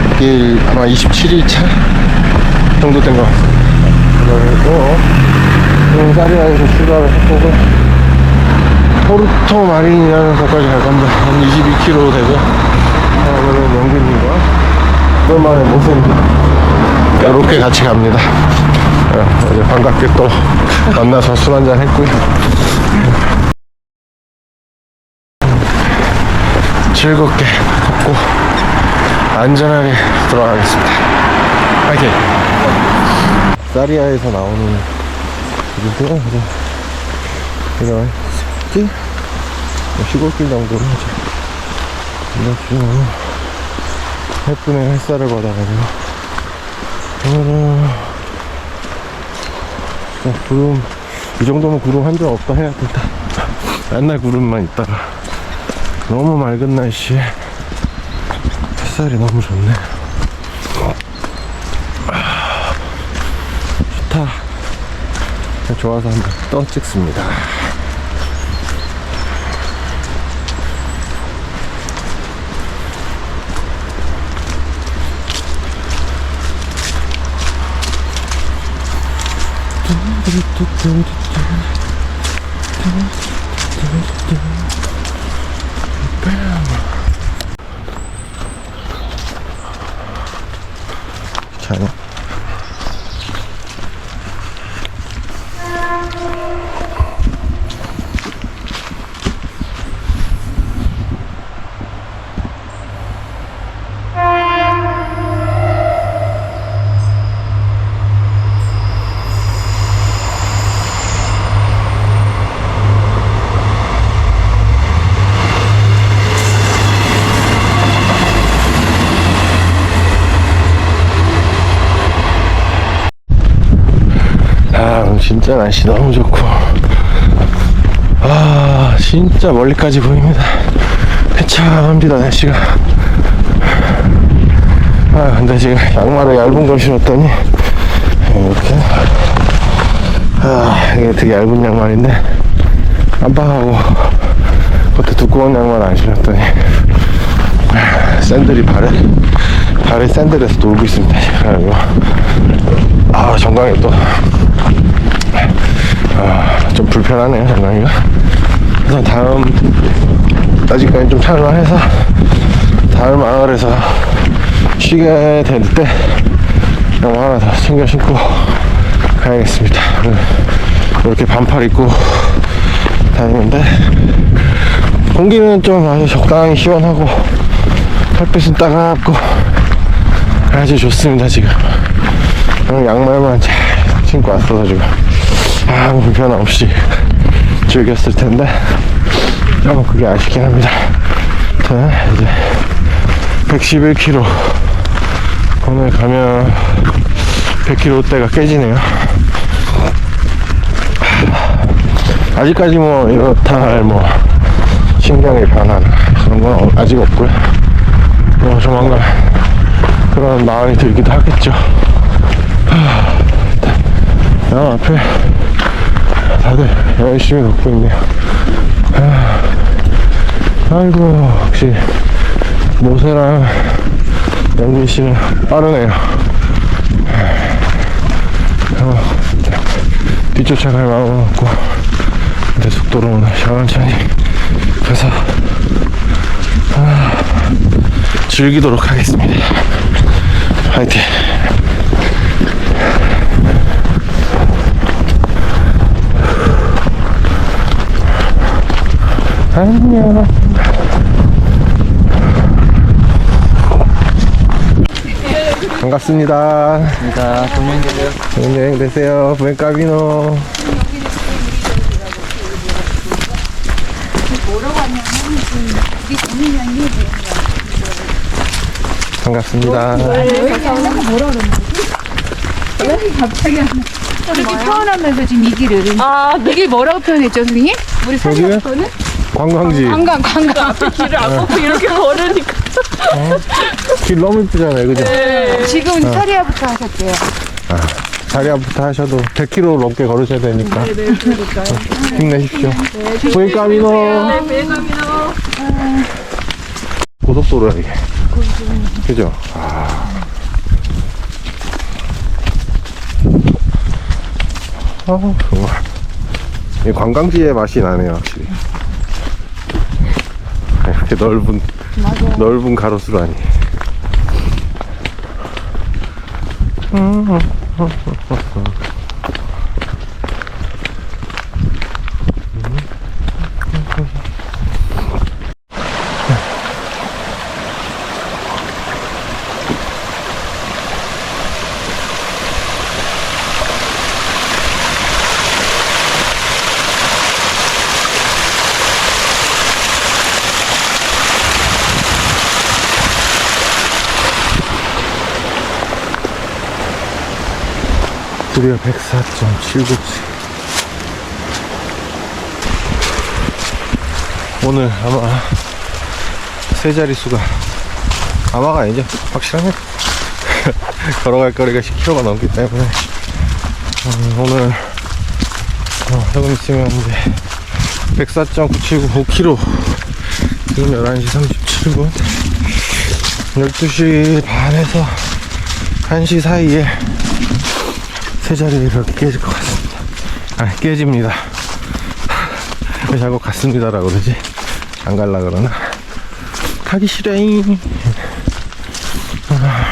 블랙길 아마 27일 차 정도 된 것 같습니다. 그리고 지금 사리아에서 출발을 했고 포르토 마린이라는 곳까지 갈 건데 한 22km 되고 아, 오늘은 영균님과 오랜만에 모습 이렇게 같이 갑니다. 어, 어제 반갑게 또 만나서 술 한잔 했고요. 즐겁게 걷고 안전하게 돌아가겠습니다. 파이팅! 사리아에서 나오는. 이제 이런 숲길? 뭐 시골길 정도로 이제 이렇게 예쁜 햇살을 받아가지고 오늘은 구름 이 정도면 구름 한점 없다 해야 된다. 맨날 구름만 있다가 너무 맑은 날씨에 햇살이 너무 좋네. 아, 좋다. 좋아서 한번 떠 찍습니다. 괜 진짜 날씨 너무 좋고. 아, 진짜 멀리까지 보입니다. 회창합니다, 날씨가. 아, 근데 지금 양말을 얇은 걸 신었더니, 이렇게. 아, 이게 되게 얇은 양말인데, 깜빡하고, 그것도 두꺼운 양말 안 신었더니, 아, 샌들이 발에, 발에 샌들에서 놀고 있습니다. 아, 정강이 또, 아, 좀 불편하네요, 정강이가. 그래서 다음, 아직까지 좀 살만해서, 다음 마을에서 쉬게 될 때, 뭐 하나 더 챙겨 신고 가야겠습니다. 이렇게 반팔 입고 다니는데, 공기는 좀 아주 적당히 시원하고, 햇빛은 따갑고, 아주 좋습니다, 지금. 양말만 잘 신고 왔어서 지금. 아무 불편함 없이 즐겼을 텐데 좀 그게 아쉽긴 합니다. 자, 이제 111km 오늘 가면 100km대가 깨지네요. 아직까지 뭐 이렇다 할뭐 신경의 변화나 그런 건 어- 아직 없고요. 뭐 조만간 그런 마음이 들기도 하겠죠. 야, 앞에 다들 열심히 걷고 있네요. 아, 아이고, 역시 모세랑 영민 씨는 빠르네요. 어, 뒤쫓아갈 마음은 없고, 근데 속도로는 천천히 가서, 아, 즐기도록 하겠습니다. 화이팅! 안녕. 반갑습니다. 자, 동행 되세요. 좋은 여행 되세요. 부엔카비노. 뭐라고 하냐면 반갑습니다. 이렇게 표현하면서 지금 이 길을 아, 이게 뭐라고 표현했죠, 선생님? 우리 여기는 관광지. 관광, 관광. 길을 안 먹고 이렇게 걸으니까 길 너무 이쁘잖아요, 그죠? 지금 차리아부터 하셨대요. 자리아부터 하셔도 100km 넘게 걸으셔야 되니까. 네, 그러니까요. 힘내십시오. 부인까미노. 네, 배감이나 고속도로야, 이게. 그죠? 아. 아, 정말. 이 관광지의 맛이 나네요, 확실히. 이렇게 넓은, 넓은 가로수라니. 드디어 104.797. 오늘 아마 세 자릿수가 아마가 아니죠. 확실하네. 걸어갈 거리가 10km가 넘기 때문에 음, 오늘 어, 조금 있으면 이제 104.979km 지금 11시 37분 12시 반에서 1시 사이에 세 이렇게 깨질 것 같습니다. 아, 깨집니다. 왜 자꾸 갔습니다라고 그러지? 안 갈라 그러나? 가기 싫어잉. 아.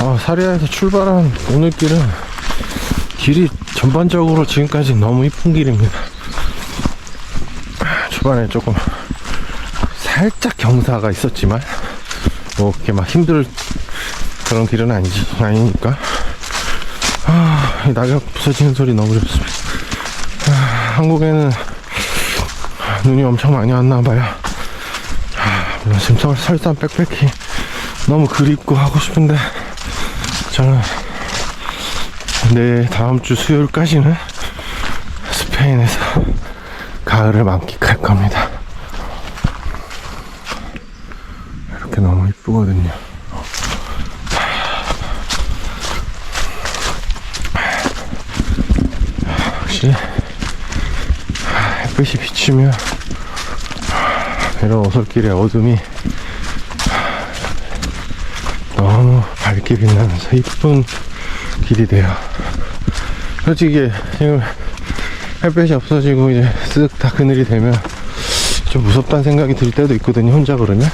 아, 사리아에서 출발한 오늘 길은 길이 전반적으로 지금까지 너무 이쁜 길입니다. 초반에 조금 살짝 경사가 있었지만 뭐 그렇게 막 힘들 그런 길은 아니지 아니니까 아, 이 낙엽 부서지는 소리 너무 좋습니다. 아, 한국에는 눈이 엄청 많이 왔나 봐요. 아, 물론 지금 설, 설산 빽빽히 너무 그립고 하고 싶은데 저는 내 다음 주 수요일까지는 스페인에서 가을을 만끽할 겁니다. 이렇게 너무 이쁘거든요. 역시 햇빛이 비치면 이런 오솔길의 어둠이 너무 밝게 빛나면서 이쁜 길이 돼요. 솔직히 지금 햇빛이 없어지고 이제 쓱 다 그늘이 되면 좀 무섭다는 생각이 들 때도 있거든요. 혼자 그러면.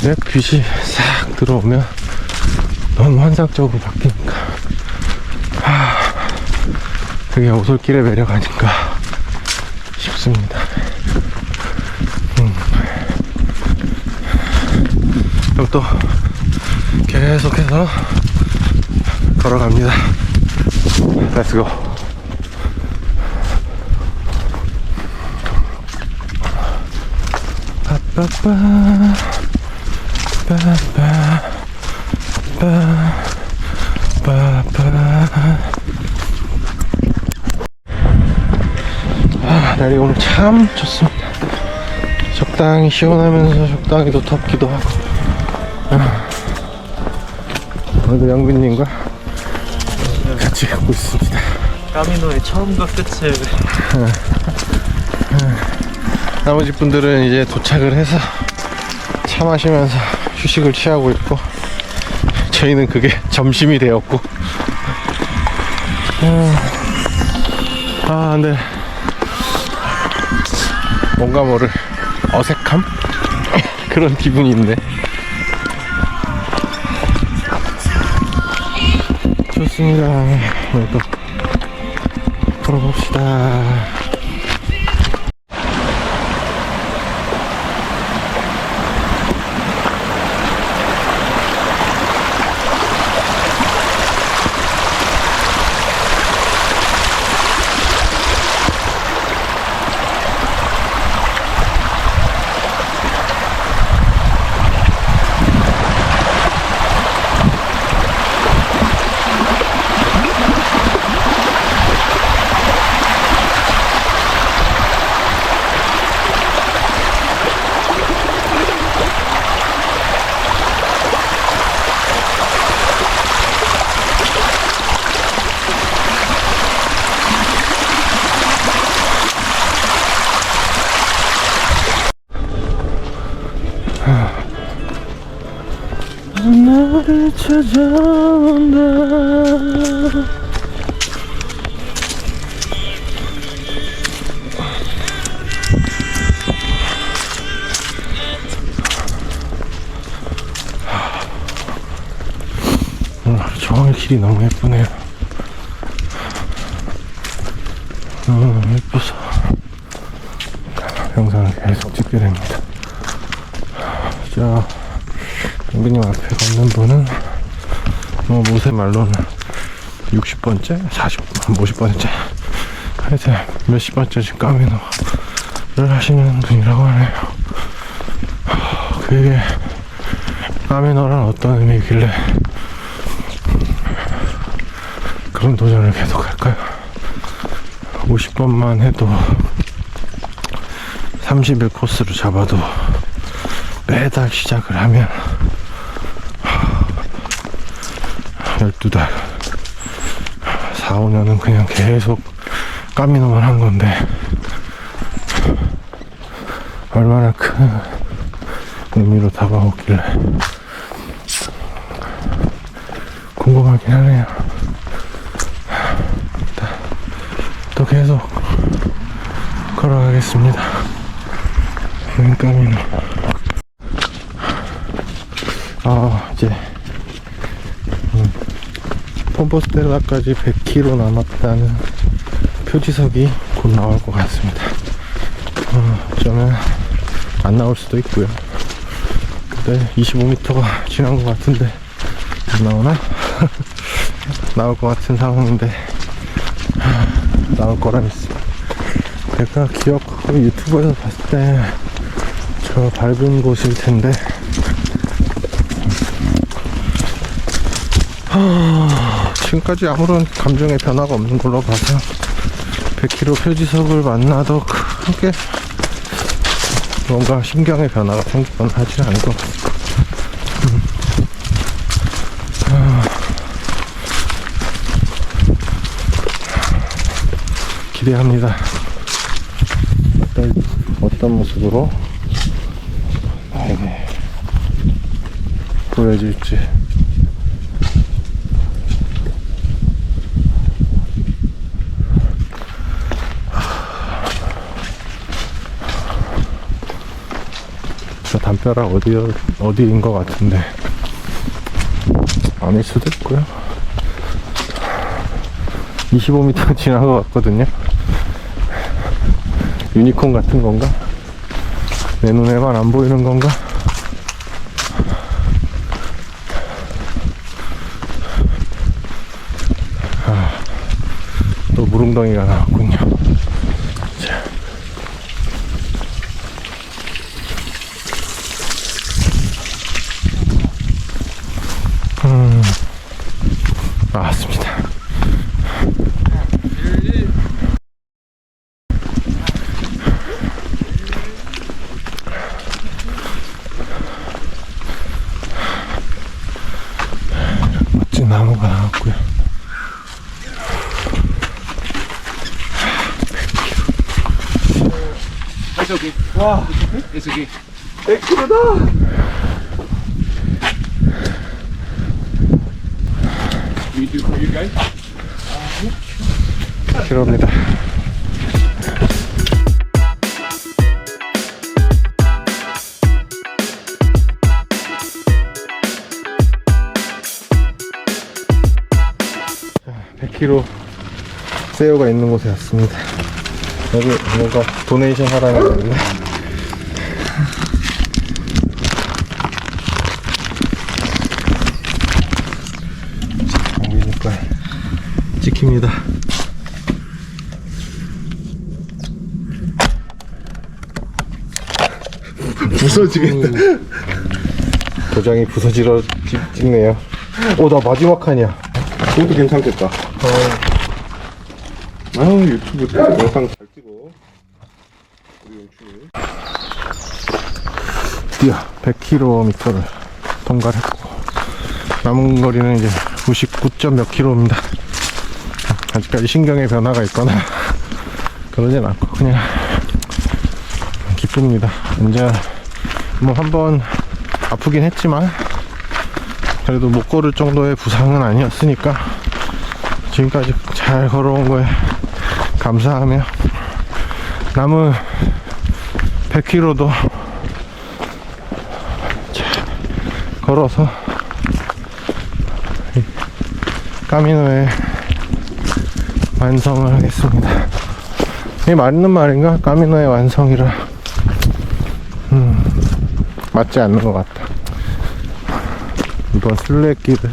근데 빛이 싹 들어오면 너무 환상적으로 바뀌니까. 그게 오솔길의 매력 아닌가 싶습니다. 음. 또 계속해서 걸어갑니다. 렛츠고. 빠빠빠 빠빠 빠 빠빠 아, 날이 오늘 참 좋습니다. 적당히 시원하면서 적당히 또 덥기도 하고. 아, 오늘도 영빈님과 같이 가고 있습니다. 까미노의 처음과 끝을 나머지 분들은 이제 도착을 해서 차 마시면서 휴식을 취하고 있고, 저희는 그게 점심이 되었고. 아, 아 근데 뭔가 모를 어색함? 그런 기분인데. 좋습니다. 오늘 또 걸어봅시다. 찾아온다. 오늘 정월 길이 너무 예쁘네요 너무 예뻐서 영상을 계속 찍게 됩니다. 자 영빈님 앞에 걷는 분은 뭐 모세 말로는 60번째? 40, 50번째 하여튼 몇십 번째 지금 까미노를 하시는 분이라고 하네요 하, 그게 까미노란 어떤 의미길래 그런 도전을 계속 할까요? 50번만 해도 30일 코스를 잡아도 매달 시작을 하면 12달. 4, 5년은 그냥 계속 까미노만 한 건데 얼마나 큰 의미로 다가오길래 궁금하긴 하네요. 또 계속 걸어가겠습니다. 까미노. 아 이제 폼포스텔라까지 100km 남았다는 표지석이 곧 나올 것 같습니다. 어, 저는 안 나올 수도 있고요. 근데 25m가 지난 것 같은데 안 나오나? 나올 것 같은 상황인데 하, 나올 거라 믿습니다. 제가 기억하고 유튜브에서 봤을 때 저 밝은 곳일 텐데 지금까지 아무런 감정의 변화가 없는 걸로 봐서 100km 표지석을 만나도 크게 뭔가 신경의 변화가 않을 것 같습니다. 음. 아. 기대합니다. 어떤, 어떤 모습으로 보여질지. 담벼락 어디 어디인 것 같은데 아닐 수도 있고요. 25m 지난 것 같거든요. 유니콘 같은 건가? 내 눈에만 안 보이는 건가? 아, 또 무릉덩이가 나왔군요. 자. 음, 나왔습니다. 멋진 나무가 나왔고요. 필요합니다. 자, 100km 세요가 있는 곳에 왔습니다. 여기 뭔가 도네이션 하라는 건데. 여기니까 찍힙니다. 부서지겠다. 도장이 부서지러 찍, 찍네요. 오, 나 마지막 칸이야. 그것도 괜찮겠다. 아유, 유튜브 영상 잘 찍어. 우리 용춘이. 드디어 100km를 통과를 했고, 남은 거리는 이제 99점 몇 킬로입니다. 아직까지 신경의 변화가 있거나 그러진 않고 그냥 기쁩니다. 이제 뭐 한번 아프긴 했지만 그래도 못 걸을 정도의 부상은 아니었으니까 지금까지 잘 걸어온 거에 감사하며 남은 100km도 걸어서 이 까미노의 완성을 하겠습니다. 이게 맞는 말인가? 까미노의 완성이라 음, 맞지 않는 것 같다. 이번 슬래길을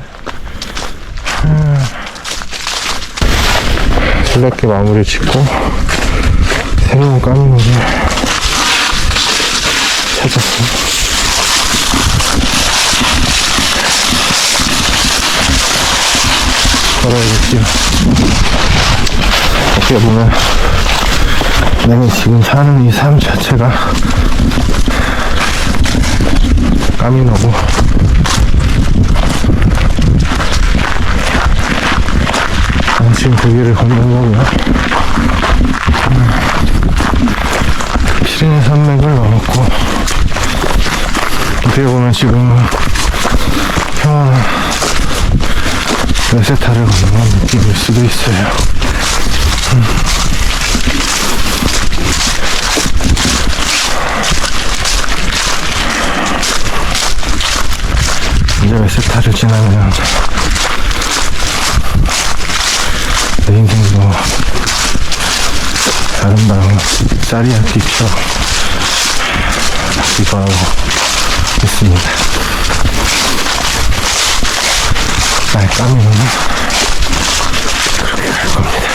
슬래길 마무리 짓고 새로운 까미노를 찾았습니다. 걸어야겠지요. 어떻게 보면 내가 지금 사는 이 삶 자체가 까미노고 지금 그 길을 걷는 거고요. 음, 피레네 산맥을 넘었고 어떻게 보면 지금은 평안한 메세타를 걷는 느낌일 수도 있어요. 이제 메세타를 지나면 내 인생도 아름다운 쌀이한 빛으로 기도하고 있습니다. 날 까미는 그렇게 갈 겁니다.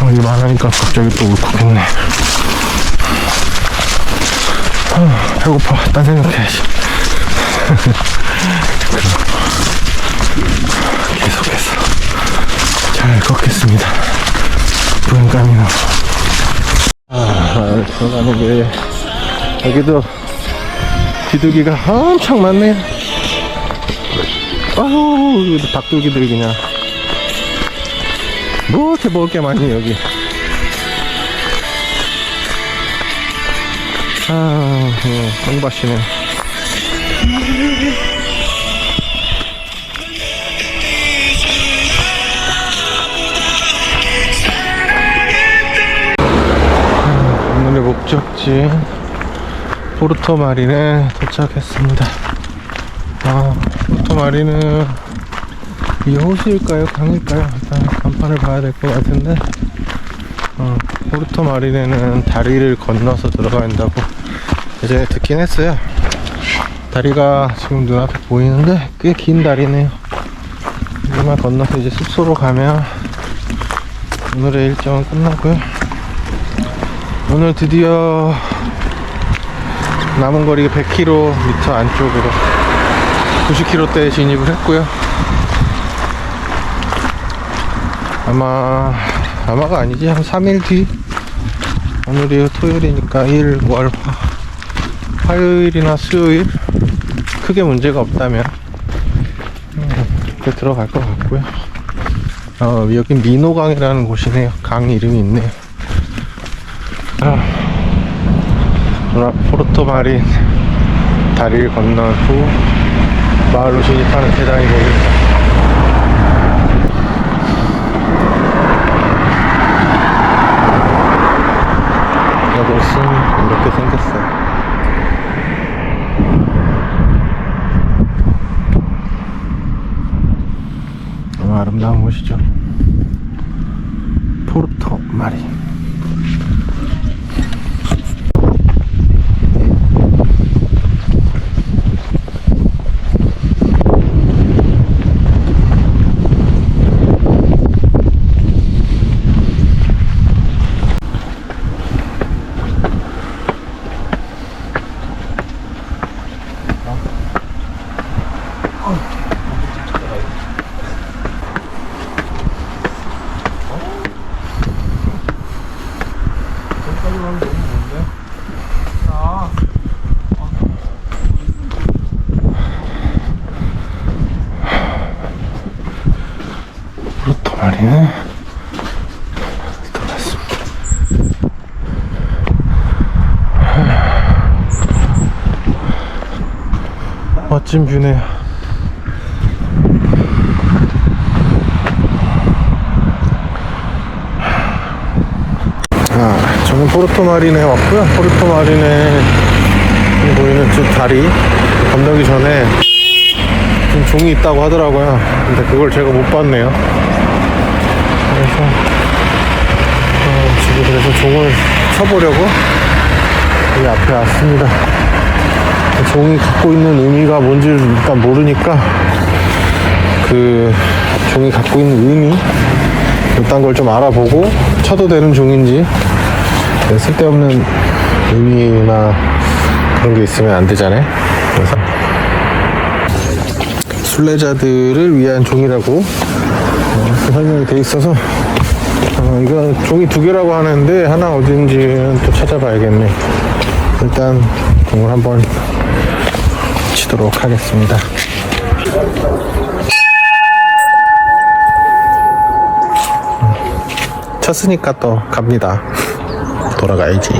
어, 일 많으니까 갑자기 또 울컥했네. 아, 배고파. 딴 생각해야지. 계속해서 잘 걷겠습니다. 부엔까미노. 아, 들어가는 게 여기도 비둘기가 엄청 많네요. 아우, 닭둘기들이 그냥 뭐 이렇게 먹을 게 많니 여기. 아, 예, 똥밭이네. 목적지 포르토 마린에 도착했습니다. 아, 포르토 마린은 이 호수일까요? 강일까요? 일단 간판을 봐야 될 것 같은데 어, 포르토 마린에는 다리를 건너서 한다고 예전에 듣긴 했어요. 다리가 지금 눈앞에 보이는데 꽤 긴 다리네요. 이만 건너서 이제 숙소로 가면 오늘의 일정은 끝나고요. 오늘 드디어 남은 거리가 100km 안쪽으로 90km대에 진입을 했고요. 아마 아마가 아니지 한 3일 뒤 오늘이 토요일이니까 일, 월, 화, 화요일이나 수요일 크게 문제가 없다면 음, 그때 들어갈 것 같고요. 어, 여기 민호강이라는 곳이네요. 강 이름이 있네요. 아, 누나 포르토 마린 다리를 건넌 후 마을로 진입하는 계단이 보입니다. 이곳은 이렇게 생겼어요. 네. 아니야. 떠났습니다. 멋진 뷰네요. 아, 저는 포르토 마린에 왔고요. 포르토 마린에 보이는 저 다리 건너기 전에 종이 있다고 하더라고요. 근데 그걸 제가 못 봤네요. 그래서 어, 지금 그래서 종을 쳐보려고 여기 앞에 왔습니다. 종이 갖고 있는 의미가 뭔지를 일단 모르니까 그 종이 갖고 있는 의미 이딴 걸좀 알아보고 쳐도 되는 종인지 쓸데없는 의미나 그런 게 있으면 안 되잖아요. 그래서 순례자들을 위한 종이라고 설명이 돼 있어서 어, 이거 종이 두 개라고 하는데 하나 어딘지는 또 찾아봐야겠네. 일단 공을 한번 치도록 하겠습니다. 쳤으니까 또 갑니다. 돌아가야지.